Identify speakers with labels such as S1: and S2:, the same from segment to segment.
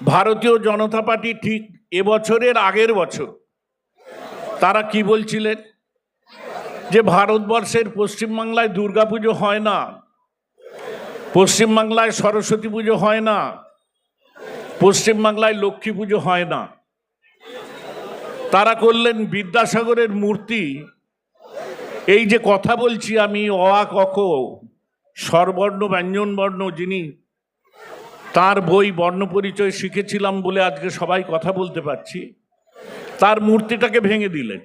S1: ভারতীয় জনতা পার্টি ঠিক এবছরের আগের বছর, তারা কি বলছিলেন? যে ভারতবর্ষের পশ্চিমবাংলায় দুর্গাপুজো হয় না, পশ্চিমবাংলায় সরস্বতী পুজো হয় না, পশ্চিমবাংলায় লক্ষ্মী পুজো হয় না। তারা করলেন বিদ্যাসাগরের মূর্তি। এই যে কথা বলছি আমি অ আ ক খ, স্বরবর্ণ ব্যঞ্জন বর্ণ যিনি তার বই বর্ণ পরিচয় শিখেছিলাম বলে আজকে সবাই কথা বলতে পারছি। তার মূর্তিটাকে ভেঙে দিলেন।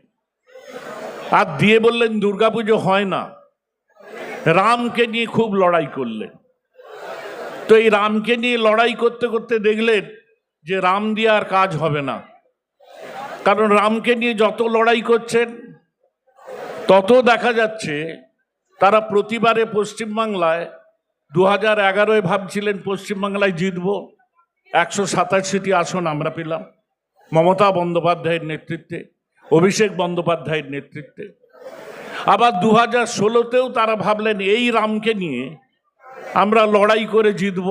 S1: আর দিয়ে বললেন, দুর্গাপুজো হয় না। রামকে নিয়ে খুব লড়াই করলেন। তো এই রামকে নিয়ে লড়াই করতে করতে দেখলেন যে রাম দিয়ে আর কাজ হবে না। কারণ রামকে নিয়ে যত লড়াই করছেন, তত দেখা যাচ্ছে তারা প্রতিবারে পশ্চিমবাংলায় দু হাজার এগারোয় ভাবছিলেন পশ্চিমবাংলায় জিতব। একশো সাতাশিটি আসন আমরা পেলাম। মমতা বন্দ্যোপাধ্যায়ের নেতৃত্বে, অভিষেক বন্দ্যোপাধ্যায়ের নেতৃত্বে। আবার দু হাজার ষোলোতেও তারা ভাবলেন, এই রামকে নিয়ে আমরা লড়াই করে জিতব।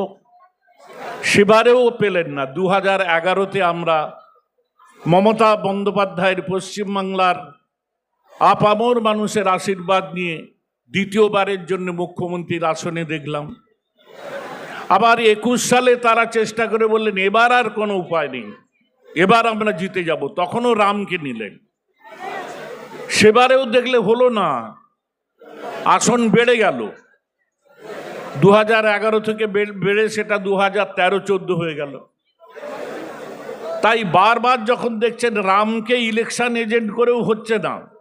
S1: সেবারেও পেলেন না। দু হাজার এগারোতে আমরা মমতা বন্দ্যোপাধ্যায়ের পশ্চিমবাংলার আপামর মানুষের আশীর্বাদ নিয়ে দ্বিতীয়বারের জন্য মুখ্যমন্ত্রীর আসনে দেখলাম। আবার একুশ সালে তারা চেষ্টা করে বললেন, এবার আর কোনো উপায় নেই। এবার আমরা জিতে যাব। তখনও রামকে নিলেন। সেবারেও দেখলে হলো না। আসন বেড়ে গেল। দু এগারো থেকে বেড়ে সেটা দু হাজার তেরো চোদ্দ হয়ে গেল। তাই বারবার যখন দেখছেন, রামকে ইলেকশন এজেন্ট করেও হচ্ছে না।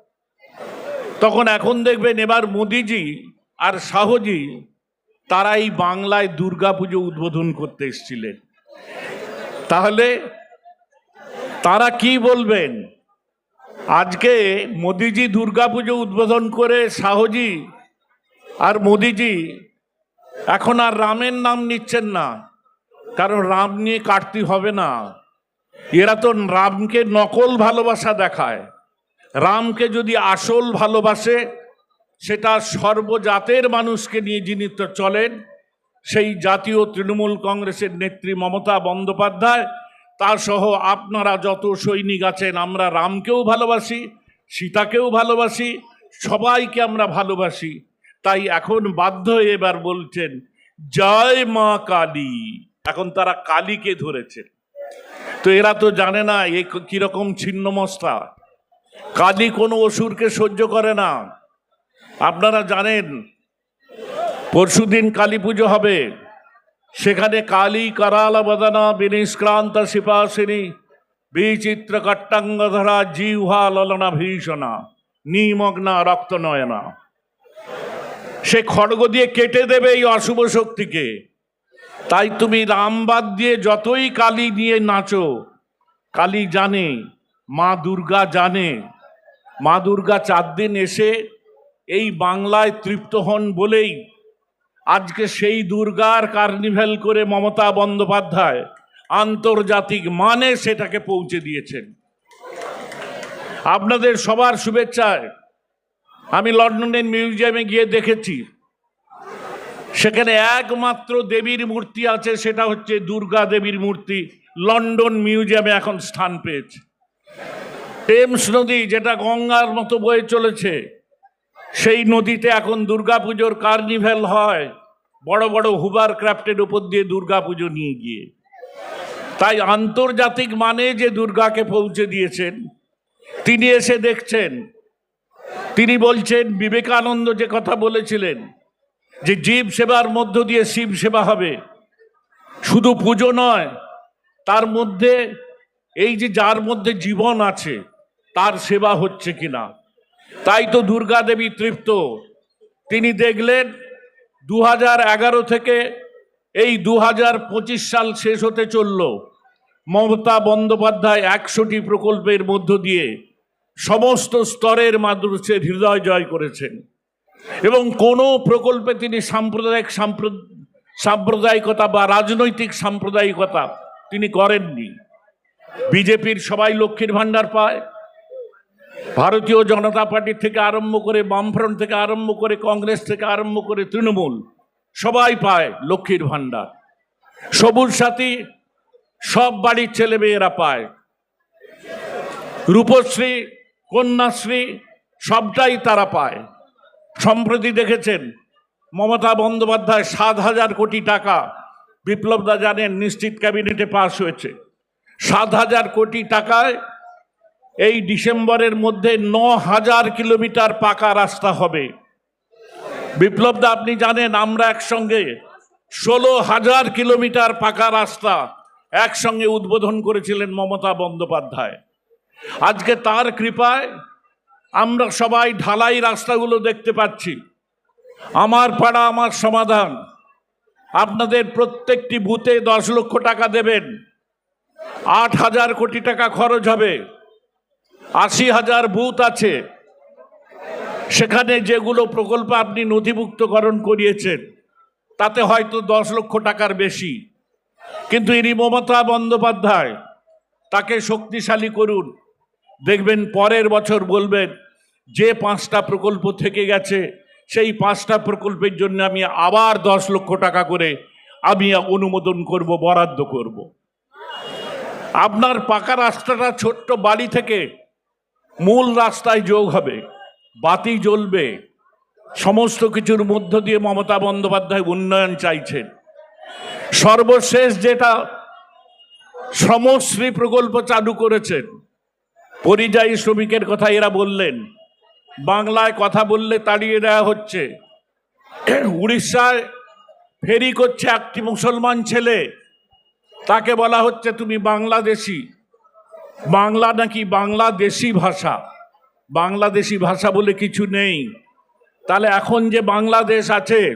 S1: তখন এখন দেখবেন এবার মোদিজি আর শাহজি তারা এই বাংলায় দুর্গাপুজো উদ্বোধন করতে এসেছিলেন। তাহলে তারা কি বলবেন? আজকে মোদিজি দুর্গাপুজো উদ্বোধন করে শাহজি আর মোদিজি এখন আর রামের নাম নিচ্ছেন না, কারণ রাম নিয়ে কাটতি হবে না। এরা তো রামকে নকল ভালোবাসা দেখায়। রামকে যদি আসল ভালোবাসে, সেটা সর্বজাতের মানুষকে নিয়ে যিনি চলেন, সেই জাতীয় তৃণমূল কংগ্রেসের নেত্রী মমতা বন্দ্যোপাধ্যায় তা সহ আপনারা যত সৈনিক আছেন, আমরা রামকেও ভালোবাসি, সীতাকেও ভালোবাসি, সবাইকে আমরা ভালোবাসি। তাই এখন বাধ্য হয়ে এবার বলছেন, জয় মা কালী। এখন তারা কালীকে ধরেছেন। তো এরা তো জানে না এ কীরকম ছিন্নমস্তা। কালী কোনো অসুরকে সহ্য করে না। আপনারা জানেন, পরশুদিন কালী পুজো হবে। সেখানে কালী করাল বদনা বিনিষ্ক্রান্ত শিপাসিনী বিচিত্র কট্টাঙ্গধরা জিহ্বা ললনা ভীষণা, নিমগ্না রক্ত নয়না সে খড়গ দিয়ে কেটে দেবে এই অশুভ শক্তিকে। তাই তুমি রামবাদ দিয়ে যতই কালী নিয়ে নাচো, কালী জানে মা দুর্গা জানে। মা দুর্গা চার দিন এসে এই বাংলায় তৃপ্ত হন বলেই আজকে সেই দুর্গার কার্নিভেল করে মমতা বন্দ্যোপাধ্যায় আন্তর্জাতিক মানে সেটাকে পৌঁছে দিয়েছেন। আপনাদের সবার শুভেচ্ছায় আমি লন্ডনের মিউজিয়ামে গিয়ে দেখেছি। সেখানে একমাত্র দেবীর মূর্তি আছে, সেটা হচ্ছে দুর্গা দেবীর মূর্তি। লন্ডন মিউজিয়ামে এখন স্থান পেয়েছে। টেমস নদী যেটা গঙ্গার মতো বয়ে চলেছে, সেই নদীতে এখন দুর্গাপুজোর কার্নিভেল হয়, বড় বড় হুবার ক্রাফটের উপর দিয়ে দুর্গাপুজো নিয়ে গিয়ে। তাই আন্তর্জাতিক মানে যে দুর্গাকে পৌঁছে দিয়েছেন, তিনি এসে দেখছেন। তিনি বলছেন, বিবেকানন্দ যে কথা বলেছিলেন, যে জীব সেবার মধ্য দিয়ে শিব সেবা হবে, শুধু পুজো নয়, তার মধ্যে, এই যে যার মধ্যে জীবন আছে তার সেবা হচ্ছে কিনা? তাই তো দুর্গা দেবী তৃপ্ত। তিনি দেখলেন দু থেকে এই দু সাল শেষ হতে চলল। মমতা বন্দ্যোপাধ্যায় একশোটি প্রকল্পের মধ্য দিয়ে সমস্ত স্তরের মানুষের হৃদয় জয় করেছেন। এবং কোনো প্রকল্পে তিনি সাম্প্রদায়িক সাম্প্র- সাম্প্রদায়িকতা বা রাজনৈতিক সাম্প্রদায়িকতা তিনি করেননি। বিজেপির সবাই লক্ষ্মীর ভাণ্ডার পায় ভারতীয় জনতা পার্টি থেকে আরম্ভ করে বামফ্রন্ট থেকে আরম্ভ করে কংগ্রেস থেকে আরম্ভ করে তৃণমূল, সবাই পায় লক্ষ্মীর ভাণ্ডার। সবুজ সাথী, সব বাড়ির ছেলে মেয়েরা পায়। রূপশ্রী, কন্যাশ্রী, সবটাই তারা পায়। সম্প্রতি দেখেছেন, মমতা বন্দ্যোপাধ্যায় সাত হাজার কোটি টাকা, বিপ্লবদা জানেন নিশ্চিত ক্যাবিনেটে পাশ হয়েছে। সাত হাজার কোটি টাকায় এই ডিসেম্বরের মধ্যে ন হাজার কিলোমিটার পাকা রাস্তা হবে। বিপ্লবদা, আপনি জানেন, আমরা একসঙ্গে ষোলো হাজার কিলোমিটার পাকা রাস্তা একসঙ্গে উদ্বোধন করেছিলেন মমতা বন্দ্যোপাধ্যায়। আজকে তার কৃপায় আমরা সবাই ঢালাই রাস্তাগুলো দেখতে পাচ্ছি। আমার পাড়া, আমার সমাধান। আপনাদের প্রত্যেকটি বুথে দশ লক্ষ টাকা দেবেন। আট হাজার কোটি টাকা খরচ হবে। আশি হাজার বুথ আছে। সেখানে যেগুলো প্রকল্প আপনি নথিভুক্তকরণ করিয়েছেন, তাতে হয়তো দশ লক্ষ টাকার বেশি। কিন্তু ইনি মমতা বন্দ্যোপাধ্যায়, তাকে শক্তিশালী করুন। দেখবেন পরের বছর বলবেন, যে পাঁচটা প্রকল্প থেকে গেছে, সেই পাঁচটা প্রকল্পের জন্য আমি আবার দশ লক্ষ টাকা করে আমি অনুমোদন করব, বরাদ্দ করব। আপনার পাকা রাস্তাটা ছোট্ট বাড়ি থেকে মূল রাস্তায় যোগ হবে, বাতি জ্বলবে, সমস্ত কিছুর মধ্য দিয়ে মমতা বন্দ্যোপাধ্যায় উন্নয়ন চাইছেন। সর্বশেষ যেটা শ্রমশ্রী প্রকল্প চালু করেছেন, পরিযায়ী শ্রমিকের কথা এরা বললেন, বাংলায় কথা বললে তাড়িয়ে দেওয়া হচ্ছে। উড়িষ্যায় ফেরি করছে একটি মুসলমান ছেলে, তাকে বলা হচ্ছে তুমি বাংলাদেশি। বাংলা নাকি বাংলাদেশি ভাষা? বাংলাদেশি ভাষা বলে কিছু নেই। তাহলে এখন যে বাংলাদেশ আছে,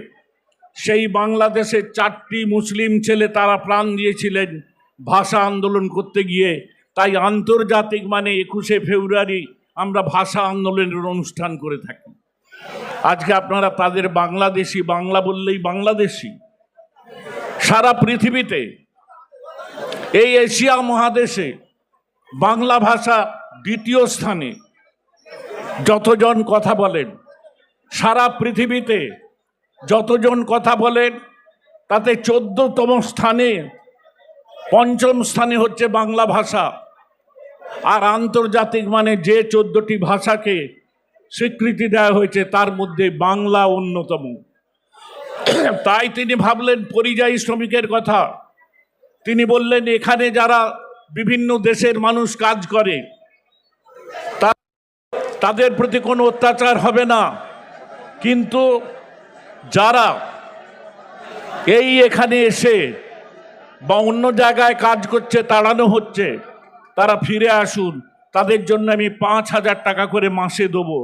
S1: সেই বাংলাদেশের চারটি মুসলিম ছেলে তারা প্রাণ দিয়েছিলেন ভাষা আন্দোলন করতে গিয়ে। তাই আন্তর্জাতিক মানে একুশে ফেব্রুয়ারি আমরা ভাষা আন্দোলনের অনুষ্ঠান করে থাকি। আজকে আপনারা তাদের বাংলাদেশি, বাংলা বললেই বাংলাদেশি। সারা পৃথিবীতে এই এশিয়া মহাদেশে বাংলা ভাষা দ্বিতীয় স্থানে। যতজন কথা বলেন, সারা পৃথিবীতে যতজন কথা বলেন, তাতে চোদ্দতম স্থানে, পঞ্চম স্থানে হচ্ছে বাংলা ভাষা। আর আন্তর্জাতিক মানে যে চোদ্দটি ভাষাকে স্বীকৃতি দেওয়া হয়েছে, তার মধ্যে বাংলা অন্যতম। তাই তিনি ভাবলেন, পরিযায়ী শ্রমিকের কথা। তিনি বললেন, এখানে যারা বিভিন্ন দেশের মানুষ কাজ করে তাদের প্রতি কোনো অত্যাচার হবে না। কিন্তু যারা এই এখানে এসে বা অন্য জায়গায় কাজ করছে, তাড়ানো হচ্ছে, তারা ফিরে আসুন। তাদের জন্য আমি পাঁচ হাজার টাকা করে মাসে দেবো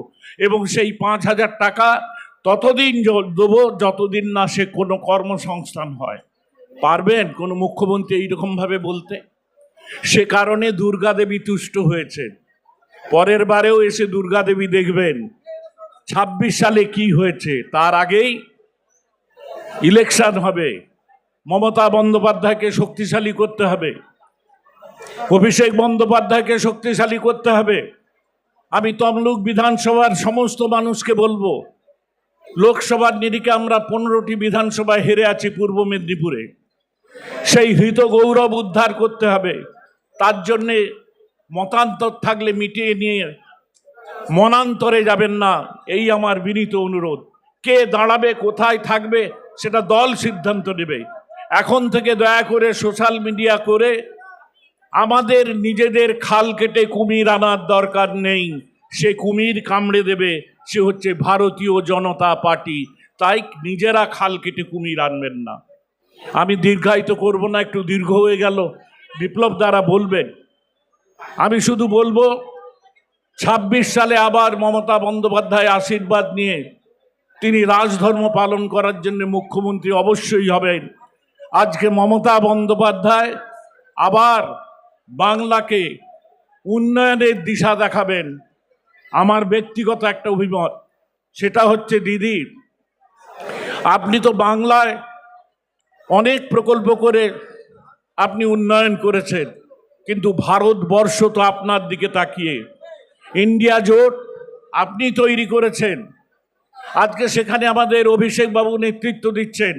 S1: এবং সেই পাঁচ হাজার টাকা ততদিন দেবো যতদিন না সে কোনো কর্মসংস্থান হয়। পারবেন কোনো মুখ্যমন্ত্রী এইরকমভাবে বলতে? সে কারণে দুর্গা দেবী তুষ্ট হয়েছে। পরের বারেও এসে দুর্গা দেবী দেখবেন, ছাব্বিশ সালে কি হয়েছে, তার আগেই ইলেকশন হবে। মমতা বন্দ্যোপাধ্যায়কে শক্তিশালী করতে হবে। অভিষেক বন্দ্যোপাধ্যায়কে শক্তিশালী করতে হবে। আমি তমলুক বিধানসভার সমস্ত মানুষকে বলব, লোকসভার নিরিখে আমরা পনেরোটি বিধানসভায় হেরে আছি পূর্ব মেদিনীপুরে। সেই হৃত গৌরব উদ্ধার করতে হবে। তার জন্যে মতান্তর থাকলে মিটিয়ে নিয়ে মনান্তরে যাবেন না। এই আমার বিনীত অনুরোধ। কে দাঁড়াবে, কোথায় থাকবে, সেটা দল সিদ্ধান্ত নেবে। এখন থেকে দয়া করে সোশ্যাল মিডিয়া করে আমাদের নিজেদের খাল কেটে কুমির আনার দরকার নেই। সে কুমির কামড়ে দেবে, সে হচ্ছে ভারতীয় জনতা পার্টি। তাই নিজেরা খাল কেটে কুমির আনবেন না। আমি দীর্ঘায়িত করব না, একটু দীর্ঘ হয়ে গেল। বিপ্লব দ্বারা বলবেন। আমি শুধু বলব, ছাব্বিশ সালে আবার মমতা বন্দ্যোপাধ্যায় আশীর্বাদ নিয়ে তিনি রাজধর্ম পালন করার জন্য মুখ্যমন্ত্রী অবশ্যই হবেন। আজকে মমতা বন্দ্যোপাধ্যায় আবার বাংলাকে উন্নয়নের দিশা দেখাবেন। আমার ব্যক্তিগত একটা অভিমত, সেটা হচ্ছে দিদি, আপনি তো বাংলায় অনেক প্রকল্প করে আপনি উন্নয়ন করেছেন, কিন্তু ভারতবর্ষ তো আপনার দিকে তাকিয়ে। ইন্ডিয়া জোট, আপনি তৈরি করেছেন। আজকে সেখানে আমাদের অভিষেক বাবু নেতৃত্ব দিচ্ছেন।